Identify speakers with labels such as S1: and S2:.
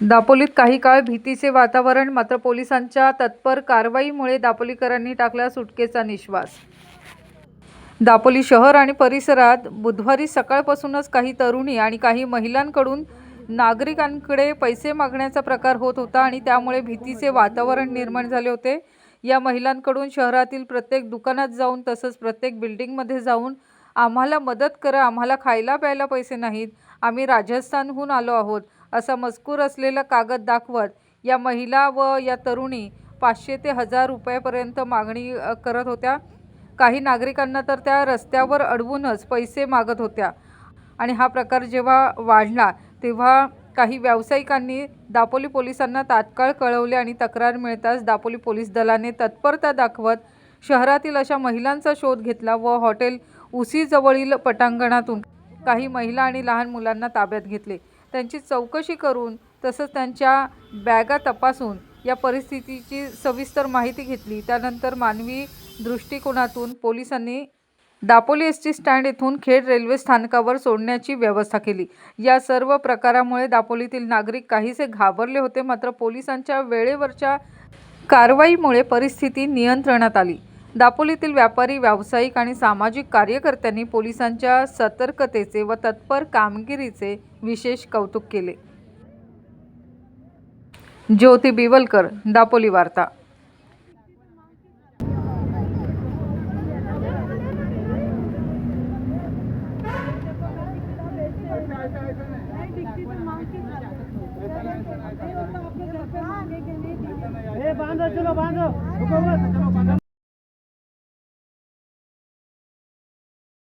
S1: दापोलीत काही काळ भीतीचे वातावरण मात्र पोलिसांच्या तत्पर कारवाईमुळे दापोलीकरांनी टाकला सुटकेचा निश्वास. दापोली शहर आणि परिसरात बुधवारी सकाळपासूनच काही तरुणी आणि काही महिलांकडून नागरिकांकडे पैसे मागण्याचा प्रकार होत होता आणि त्यामुळे भीतीचे वातावरण निर्माण झाले होते. या महिलांकडून शहरातील प्रत्येक दुकानात जाऊन तसंच प्रत्येक बिल्डिंगमध्ये जाऊन आम्हाला मदत करा आम्हाला खायला प्यायला पैसे नाहीत आम्ही राजस्थानहून आलो आहोत. असा मजकूर असलेला कागद दाखवत या महिला व या तरुणी पाचशे ते हजार रुपयापर्यंत मागणी करत होत्या. काही नागरिकांना तर त्या रस्त्यावर अडवूनच पैसे मागत होत्या. आणि हा प्रकार जेव्हा वाढला तेव्हा काही व्यावसायिकांनी दापोली पोलिसांना तात्काळ कळवले आणि तक्रार मिळताच दापोली पोलीस दलाने तत्परता दाखवत शहरातील अशा महिलांचा शोध घेतला व हॉटेल उसीजवळील पटांगणातून काही महिला आणि लहान मुलांना ताब्यात घेतले. त्यांची चौकशी करून तसंच त्यांच्या बॅगा तपासून या परिस्थितीची सविस्तर माहिती घेतली. त्यानंतर मानवी दृष्टिकोनातून पोलिसांनी दापोली एस टी स्टँड येथून खेड रेल्वे स्थानकावर सोडण्याची व्यवस्था केली. या सर्व प्रकारामुळे दापोलीतील नागरिक काहीसे घाबरले होते मात्र पोलिसांच्या वेळेवरच्या कारवाईमुळे परिस्थिती नियंत्रणात आली. दापोलीतील व्यापारी व्यावसायिक आणि सामाजिक कार्यकर्त्यांनी पोलिसांच्या सतर्कतेचे व तत्पर कामगिरीचे विशेष कौतुक केले. ज्योती बिवलकर दापोली वार्ता.
S2: बांधो चलो बांधो.